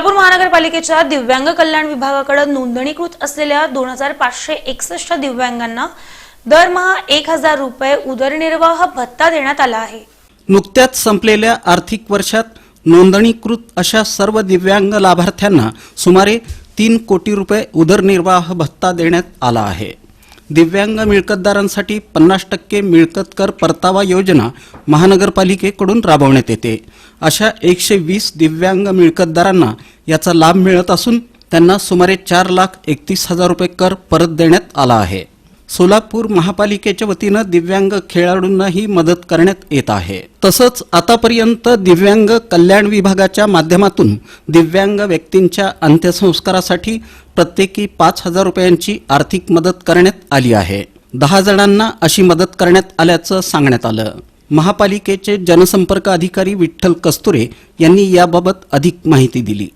सोलापूर महानगरपालिकेच्या दिव्यांग कल्याण विभागाकडे नोंदणीकृत असलेल्या दोन हजार पाचशे एकसष्ट दिव्यांगांना दरमहा एक हजार रुपये उदरनिर्वाह भत्ता देण्यात आला आहे. नुकत्याच संपलेल्या आर्थिक वर्षात नोंदणीकृत अशा सर्व दिव्यांग लाभार्थ्यांना सुमारे तीन कोटी रुपये उदरनिर्वाह भत्ता देण्यात आला आहे. दिव्यांग मिळकतदारांसाठी पन्नास टक्के मिळकत कर परतावा योजना महानगरपालिकेकडून राबवण्यात येते. अशा एकशे वीस दिव्यांग मिळकतदारांना याचा लाभ मिळत असून त्यांना सुमारे चार लाख एकतीस हजार रुपये कर परत देण्यात आला आहे. सोलापूर महापालिकेच्या वतीनं दिव्यांग खेळाडूंनाही मदत करण्यात येत आहे. तसंच आतापर्यंत दिव्यांग कल्याण विभागाच्या माध्यमातून दिव्यांग व्यक्तींच्या अंत्यसंस्कारासाठी प्रत्येकी पाच हजार रुपयांची आर्थिक मदत करण्यात आली आहे. दहा जणांना अशी मदत करण्यात आल्याचं सांगण्यात आलं. महापालिकेचे जनसंपर्क अधिकारी विठ्ठल कस्तुरे यांनी याबाबत अधिक माहिती दिली.